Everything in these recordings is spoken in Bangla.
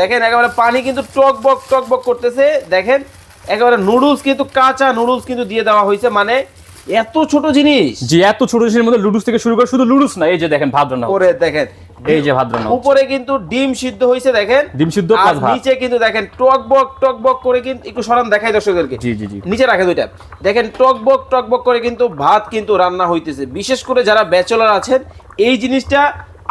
দেখেন একেবারে পানি কিন্তু টক বক টক বক করতেছে। দেখেন একেবারে নুডলস কিন্তু কাঁচা নুডলস কিন্তু দিয়ে দেওয়া হয়েছে। মানে এত ছোট জিনিস। জি এত ছোট জিনিসের মধ্যে লুডুস থেকে শুরু করে শুধু লুডুস না এই যে দেখেন ভাত রান্না। করে দেখেন এই যে ভাত রান্না উপরে কিন্তু ডিম সিদ্ধ হয়েছে দেখেন। ডিম সিদ্ধ প্লাস ভাত। নিচে কিন্তু দেখেন টক বক টক বক করে কিন্তু একটু সরান দেখাই দর্শকদেরকে। জি জি জি। নিচে রাখে দুইটা। দেখেন টক বক টক বক করে কিন্তু ভাত কিন্তু রান্না হইতেছে। বিশেষ করে যারা ব্যাচেলর আছেন এই জিনিসটা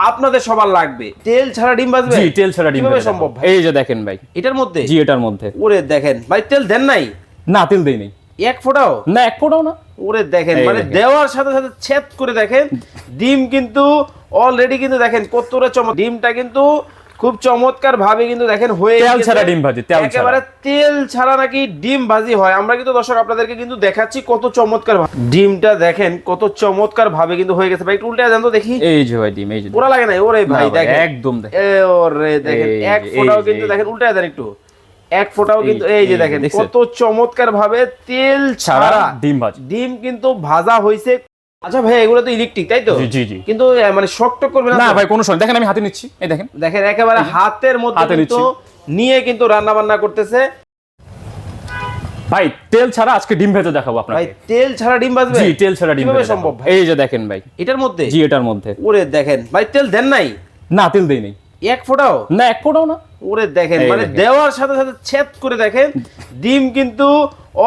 আপনাদের সবার লাগবে। তেল ছাড়া ডিম ভাজবে জি তেল ছাড়া ডিম কীভাবে সম্ভব। ভাই? এই যে দেখেন ভাই। এটার মধ্যে? জি এটার মধ্যে। ওরে দেখেন ভাই তেল দেন নাই? না তেল দেই নাই। এক ফোঁটাও? না এক ফোঁটাও না। ওরে দেখেন মানে দেওয়ার সাথে সাথে ছেদ করে দেখেন ডিম কিন্তু অলরেডি কিন্তু দেখেন কতটা চমক ডিমটা কিন্তু খুব চমৎকার ভাবে কিন্তু দেখেন হয়ে তেল ছাড়া ডিম ভাজি, তেল ছাড়া। একেবারে তেল ছাড়া নাকি ডিম ভাজি হয়। আমরা কিন্তু দর্শক আপনাদেরকে কিন্তু দেখাচ্ছি কত চমৎকার ডিমটা দেখেন কত চমৎকার ভাবে কিন্তু হয়ে গেছে। ভাই একটু উল্টে দেন তো দেখি। এই যে ভাই ডিম এই যে ওরা লাগে না ওরে ভাই দেখেন। একদম দেখেন। এ ওরে দেখেন এক ফোঁটাও কিন্তু দেখেন উল্টে দেন একটু। এক ফোঁটাও কিন্তু এই যে দেখেন? কত চমৎকার ভাবে তেল ছাড়া ডিম ভাজি। ডিম কিন্তু ভাজা হয়েছে আচ্ছা ভাই এগুলো তো ইলেকট্রিক তাই তো? জি, জি। কিন্তু মানে শক্ত করবে না না ভাই কোনো সময় দেখেন আমি হাতে নিচ্ছি। এই দেখেন। দেখেন একেবারে হাতের মধ্যে কিন্তু নিয়ে কিন্তু রান্না বান্না করতেছে। ভাই তেল ছাড়া আজকে ডিম ভেজে দেখাবো আপনাকে। ভাই তেল ছাড়া ডিম ভাজবে? জি তেল ছাড়া ডিম কীভাবে ভেজে সম্ভব ভাই? এই যে দেখেন ভাই। এটার মধ্যে? জি এটার মধ্যে। ওরে দেখেন। ভাই তেল দেন নাই? না তেল দেই নেই। এক ফোঁটাও? না এক ফোটাও না। ওরে দেখেন মানে দেওয়ার সাথে সাথে ছেদ করে দেখেন ডিম কিন্তু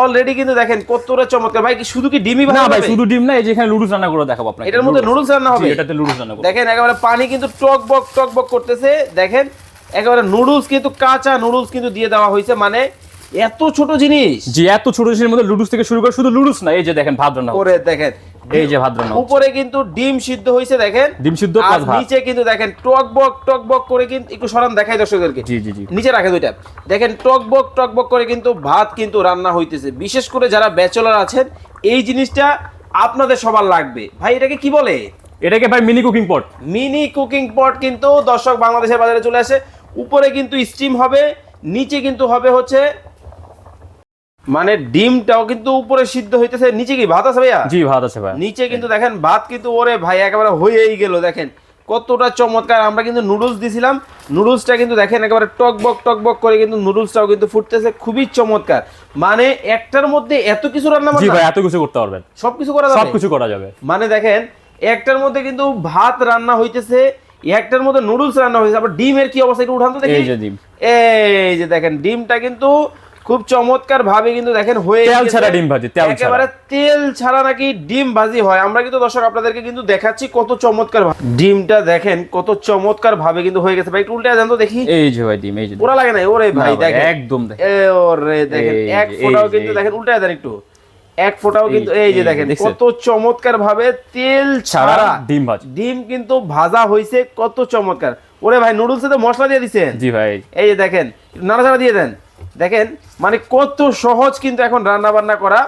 অলরেডি কিন্তু দেখেন কতটা চমৎকার। ভাই কি শুধু কি ডিমই না ভাই শুধু ডিম না এই যে এখানে লুডুস রান্না করে দেখাবো আপনাকে। এটার মধ্যে নুডলস। রান্না হবে? এটাতে লুডুস রান্না করব। দেখেন একেবারে পানি কিন্তু টক বক টক বক করতেছে। দেখেন একেবারে নুডলস কিন্তু কাঁচা নুডলস কিন্তু দিয়ে দেওয়া হয়েছে মানে এত ছোট জিনিস। জি এত ছোট জিনিসের মধ্যে লুডুস থেকে শুরু করে শুধু লুডুস না এই যে দেখেন ভাত রান্না করে দেখেন এই যে রান্না উপরে কিন্তু ডিম সিদ্ধ হয়েছে দেখেন। ডিম সিদ্ধ আর নিচে কিন্তু দেখেন টক বক টক বক করে কিন্তু একটু সরান দেখাই দর্শকদেরকে। জি জি জি। নিচে রাখে দুইটা। দেখেন টক বক টক বক করে কিন্তু ভাত কিন্তু রান্না হইতেছে। বিশেষ করে যারা ব্যাচেলর আছেন এই জিনিসটা আপনাদের সবার লাগবে। ভাই এটাকে কি বলে? এটাকে ভাই mini cooking pot mini cooking pot কিন্তু দর্শক বাংলাদেশের বাজারে চলে আসে। উপরে কিন্তু স্টিম হবে নিচে কিন্তু হবে হচ্ছে মানে ডিমটাও কিন্তু উপরে সিদ্ধ হইতেছে। নিচে কি ভাত আছে ভাইয়া? জি ভাত আছে ভাই। নিচে কিন্তু দেখেন ভাত কিন্তু ওরে ভাই একেবারে হয়েই গেল দেখেন। কতটা চমৎকার আমরা কিন্তু নুডলস দিছিলাম। নুডলসটা কিন্তু দেখেন একেবারে টক বক টক বক করে কিন্তু নুডলসটাও কিন্তু ফুটতেছে খুবই চমৎকার। মানে একটার মধ্যে এত কিছু রান্না জি ভাই এত কিছু করতে পারবেন। সবকিছু করা যাবে? সবকিছু করা যাবে। মানে দেখেন একটার মধ্যে কিন্তু ভাত রান্না হইতেছে একটার মধ্যে নুডলস রান্না হয়েছে আবার ডিমের কি অবস্থা একটু উঠান তো দেখি। এই যে ডিম। এই যে দেখেন ডিমটা কিন্তু খুব চমৎকার ভাবে কিন্তু দেখেন হয়ে তেল ছাড়া ডিম ভাজি, তেল একেবারে তেল ছাড়া নাকি ডিম ভাজি হয়। আমরা কিন্তু দর্শক আপনাদেরকে কিন্তু দেখাচ্ছি কত চমৎকার ডিমটা দেখেন কত চমৎকার ভাবে কিন্তু হয়ে গেছে। ভাই একটু উল্টে দেন তো দেখি। এই যে ভাই ডিম এই যে। ওরা লাগে না ওরে ভাই দেখেন। একদম দেখেন। এ ওরে দেখেন এক ফোঁটাও কিন্তু দেখেন উল্টে দেন একটু। এক ফোঁটাও কিন্তু এই যে দেখেন? কত চমৎকার ভাবে তেল ছাড়া ডিম ভাজি। ডিম কিন্তু ভাজা হয়েছে কত চমৎকার। ওরে ভাই নুডলসে তো মশলা দিয়ে দিছেন। জি ভাই। এই যে দেখেন নাড়াচাড়া দিয়ে দেন। দেখেন মানে কত সহজ কিন্তু এখন রান্না বান্না করা।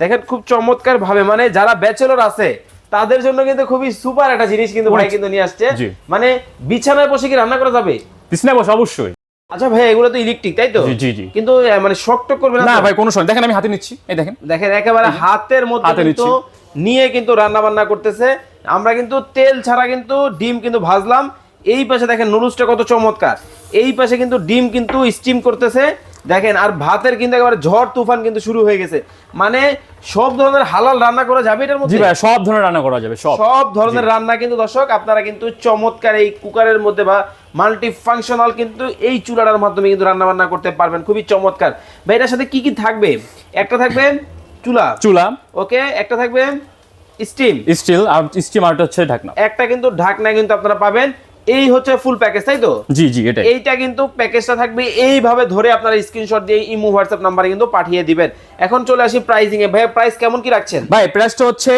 দেখেন খুব চমৎকার ভাবে মানে যারা ব্যাচেলর আছে তাদের জন্য কিন্তু খুবই সুপার একটা জিনিস কিন্তু ভাই কিন্তু নিয়ে আসছে। মানে বিছানায় বসে কি রান্না করা যাবে? বিছনায় বসে অবশ্যই। আচ্ছা ভাই এগুলো তো ইলেকট্রিক তাই তো? জি, জি, জি। কিন্তু মানে শক্ত করবে না ভাই কোনো সময় দেখেন আমি হাতে নিচ্ছি। এই দেখেন। দেখেন একেবারে হাতের মধ্যে হাতে কিন্তু নিয়ে কিন্তু রান্না বান্না করতেছে। আমরা কিন্তু তেল ছাড়া কিন্তু ডিম কিন্তু ভাজলাম। এই পাশে দেখেন নুডলসটা কত চমৎকার। এই পাশে কিন্তু ডিম কিন্তু স্টিম করতেছে। দেখেন আর ভাতের কিন্তু একেবারে ঝড় তুফান কিন্তু শুরু হয়ে গেছে। মানে সব ধরনের হালাল রান্না করা যাবে এটার মধ্যে? ভাই সব ধরনের রান্না করা যাবে সব। সব ধরনের রান্না কিন্তু দর্শক আপনারা কিন্তু চমৎকার এই কুকারের মধ্যে বা মাল্টি ফাংশনাল কিন্তু এই চুলাটার মাধ্যমে কিন্তু রান্না বান্না করতে পারবেন খুবই চমৎকার। ভাই এটার সাথে কি কি থাকবে? একটা থাকবে চুলা। চুলা। ওকে একটা থাকবে স্টিম। স্টিল আর স্টিম আরটা হচ্ছে ঢাকনা। একটা কিন্তু ঢাকনা কিন্তু আপনারা পাবেন। এই হচ্ছে ফুল প্যাকেজ তাই তো? জি জি এটাই। এইটা কিন্তু প্যাকেজটা থাকবে এইভাবে ধরে আপনারা স্ক্রিনশট দিয়ে ইমো হোয়াটসঅ্যাপ নাম্বারে কিন্তু পাঠিয়ে দিবেন। এখন চলে আসি প্রাইসিং এ ভাই প্রাইস কেমন কি রাখছেন? ভাই প্রাইসটা হচ্ছে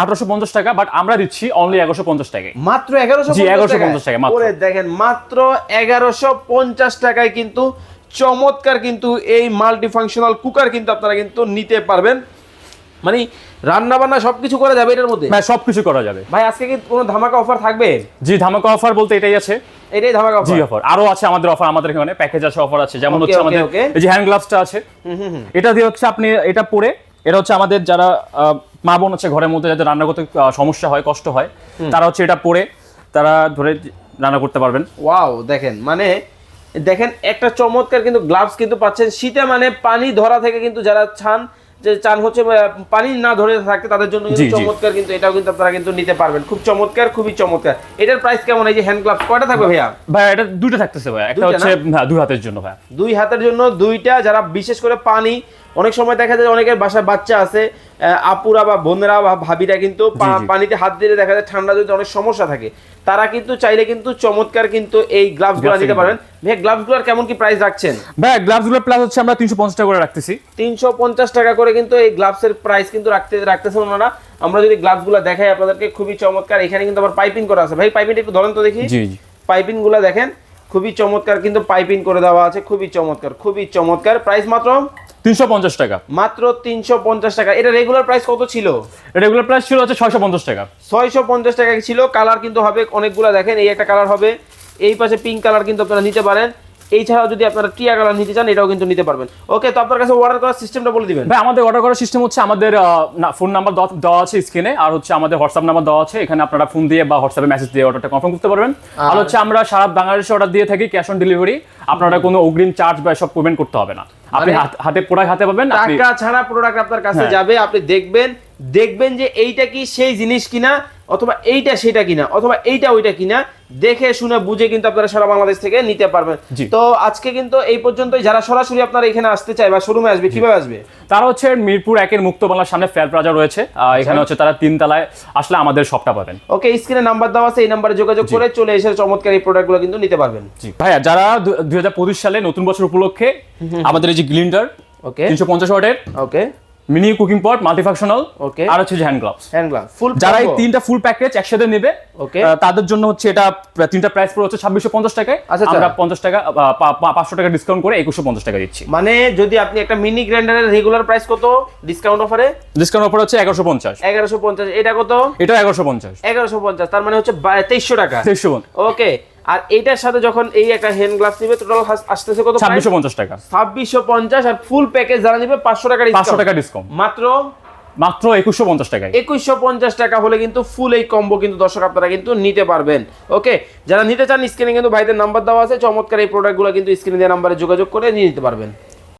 আঠারোশো পঞ্চাশ টাকা বাট আমরা দিচ্ছি অনলি এগারোশো পঞ্চাশ টাকায়। মাত্র এগারোশো জি, 1150 টাকা, মাত্র। ওরে দেখেন মাত্র এগারোশো পঞ্চাশ টাকায় কিন্তু চমৎকার কিন্তু এই মাল্টি ফাংশনাল কুকার কিন্তু আপনারা কিন্তু নিতে পারবেন। মানে রান্না বান্না সবকিছু করা যাবে এটার মধ্যে? ভাই সবকিছু করা যাবে। ভাই আজকে কি কোনো ধামাকা অফার থাকবে? জি ধামাকা অফার বলতে এটাই আছে। এটাই ধামাকা জি অফার অফার আরও আছে আমাদের অফার আমাদের এখানে প্যাকেজ আছে অফার আছে। যেমন হচ্ছে আমাদের এই যে হ্যান্ড গ্লাভসটা আছে। এটা দিয়ে হচ্ছে আপনি এটা পরে এটা হচ্ছে আমাদের যারা মা বোন হচ্ছে ঘরের মধ্যে যাদের রান্না করতে সমস্যা হয় কষ্ট হয় তারা হচ্ছে এটা পরে তারা ধরে রান্না করতে পারবেন। ওয়াও দেখেন মানে দেখেন একটা চমৎকার কিন্তু গ্লাভস কিন্তু পাচ্ছেন। শীতে মানে পানি ধরা থেকে কিন্তু যারা চান যে চান হচ্ছে পানি না ধরে থাকতে তাদের জন্য কিন্তু। চমৎকার কিন্তু এটাও কিন্তু আপনারা কিন্তু নিতে পারবেন। খুব চমৎকার খুবই চমৎকার। এটার প্রাইস কেমন? এই যে হ্যান্ড গ্লাভস কয়টা থাকবে ভাইয়া? ভাই এটা দুটো থাকতেছে ভাই একটা হচ্ছে হ্যাঁ দুই হাতের জন্য ভাই দুই হাতের জন্য দুইটা যারা বিশেষ করে পানি অনেক সময় দেখা যায় অনেকের বাসায় বাচ্চা আছে আপুরা বা বোনেরা বা ভাবিরা কিন্তু। পানিতে হাত দিলে দেখা যায় ঠান্ডা যদি অনেক সমস্যা থাকে। তারা কিন্তু চাইলে কিন্তু চমৎকার কিন্তু এই গ্লাভসগুলো নিতে পারেন ভাই গ্লাভসগুলোর কেমন কি প্রাইস রাখছেন? ভাই গ্লাভসগুলো প্লাস হচ্ছে আমরা তিনশো পঞ্চাশ টাকা করে রাখতেছি। তিনশো পঞ্চাশ টাকা করে কিন্তু এই গ্লাভসের প্রাইস কিন্তু রাখতে রাখতেছেন ওনারা। আমরা যদি গ্লাভসগুলো দেখাই আপনাদেরকে খুবই চমৎকার। এখানে কিন্তু আবার পাইপিং করা আছে। ভাই পাইপিংটা একটু ধরেন তো দেখি। জি জি। পাইপিংগুলো দেখেন খুবই চমৎকার কিন্তু পাইপিং করে দেওয়া আছে। খুবই চমৎকার খুবই চমৎকার। প্রাইস মাত্র তিনশো পঞ্চাশ টাকা। মাত্র তিনশো পঞ্চাশ টাকা। এটা রেগুলার প্রাইস কত ছিল? রেগুলার প্রাইস ছিল হচ্ছে ছয়শো পঞ্চাশ টাকা। ছয়শো পঞ্চাশ টাকা ছিল? কালার কিন্তু হবে অনেকগুলো দেখেন এই একটা কালার হবে। এই পাশে পিঙ্ক কালার কিন্তু আপনারা নিতে পারেন। এই ছাড়াও যদি আপনারা টিয়া কালার নিতে চান এটাও কিন্তু নিতে পারবেন। ওকে তো আপনার কাছে অর্ডার করার সিস্টেমটা বলে দিবেন। ভাই আমাদের অর্ডার করার সিস্টেম হচ্ছে আমাদের ফোন নাম্বার দেওয়া আছে স্ক্রিনে আর হচ্ছে আমাদের হোয়াটসঅ্যাপ নাম্বার দেওয়া আছে। এখানে আপনারা ফোন দিয়ে বা হোয়াটসঅ্যাপে মেসেজ দিয়ে অর্ডারটা কনফার্ম করতে পারবেন। আর হচ্ছে আমরা সারা বাংলাদেশে অর্ডার দিয়ে থাকি ক্যাশ অন ডেলিভারি আপনারা কোনো অগ্রিম চার্জ বা সব পেমেন্ট করতে হবে না। আপনি মানে- হাতে প্রোডাক্ট হাতে পাবেন টাকা ছাড়া প্রোডাক্ট আপনার কাছে হ্যাঁ। যাবে আপনি দেখবেন দেখবেন যে এইটা কি সেই জিনিস কিনা অথবা এইটা সেটা কিনা অথবা এইটা ওইটা কিনা দেখে শুনে বুঝে কিন্তু আপনারা সারা বাংলাদেশ থেকে নিতে পারবেন। তো আজকে কিন্তু এই পর্যন্তই যারা সরাসরি আপনারা এখানে আসতে চায় বা শোরুমে আসবে কীভাবে আসবে? তারা হচ্ছে মিরপুর একের মুক্ত বাংলার সামনে ফেয়ার প্লাজা রয়েছে। আচ্ছা। এখানে হচ্ছে তারা তিন তলায় আসলে আমাদের শপটা পাবেন। ওকে স্ক্রিনে নাম্বার দেওয়া আছে এই নাম্বারে যোগাযোগ করে চলে এসে চমৎকার এই প্রোডাক্টগুলো কিন্তু নিতে পারবেন। জি। ভাইয়া যারা দুই পঁচিশ সালে নতুন বছর উপলক্ষে আমাদের এই যে গ্লিন্ডার ওকে তিনশো পঞ্চাশ ওয়াটের okay mini cooking pot multifunctional Okay. আর হচ্ছে হ্যান্ড গ্লাভস হ্যান্ড গ্লাভ ফুল যারা এই তিনটা ফুল প্যাকেজ একসাথে নেবে. আহ, তাদের জন্য হচ্ছে এটা তিনটা প্রাইস পড়ে হচ্ছে ছাব্বিশশো পঞ্চাশ টাকায়। আচ্ছা, আচ্ছা। আমরা পঞ্চাশ টাকা আহ, পা- পা- পাঁচশো টাকা ডিসকাউন্ট করে একুশশো পঞ্চাশ টাকা দিচ্ছি। মানে যদি আপনি একটা মিনি গ্রাইন্ডারের রেগুলার প্রাইস কত ডিসকাউন্ট অফারে ডিসকাউন্ট অফার হচ্ছে এগারোশো পঞ্চাশ। এগারোশো পঞ্চাশ এটা কত? এটা এগারোশো পঞ্চাশ। এগারোশো পঞ্চাশ তার মানে হচ্ছে তেইশশো টাকা। তেইশশো ওকে আর এইটার সাথে যখন এই একটা হ্যান্ড গ্লাভস নিবে টোটাল আসতেছে কত ছাব্বিশশো পঞ্চাশ টাকা। ছাব্বিশশো পঞ্চাশ আর ফুল প্যাকেজ যারা নিবে পাঁচশো টাকা পাঁচশো discount। টাকা ডিসকাউন্ট মাত্র? মাত্র একুশশো পঞ্চাশ টাকায়। একুশশো পঞ্চাশ টাকা হলে কিন্তু ফুল এই কম্বো কিন্তু দর্শক আপনারা কিন্তু নিতে পারবেন। ওকে যারা নিতে চান স্ক্রিনে কিন্তু ভাইদের নাম্বার দেওয়া আছে। চমৎকার এই প্রোডাক্টগুলো কিন্তু স্ক্রিনে দেওয়া নাম্বারে যোগাযোগ করে নিয়ে নিতে পারবেন।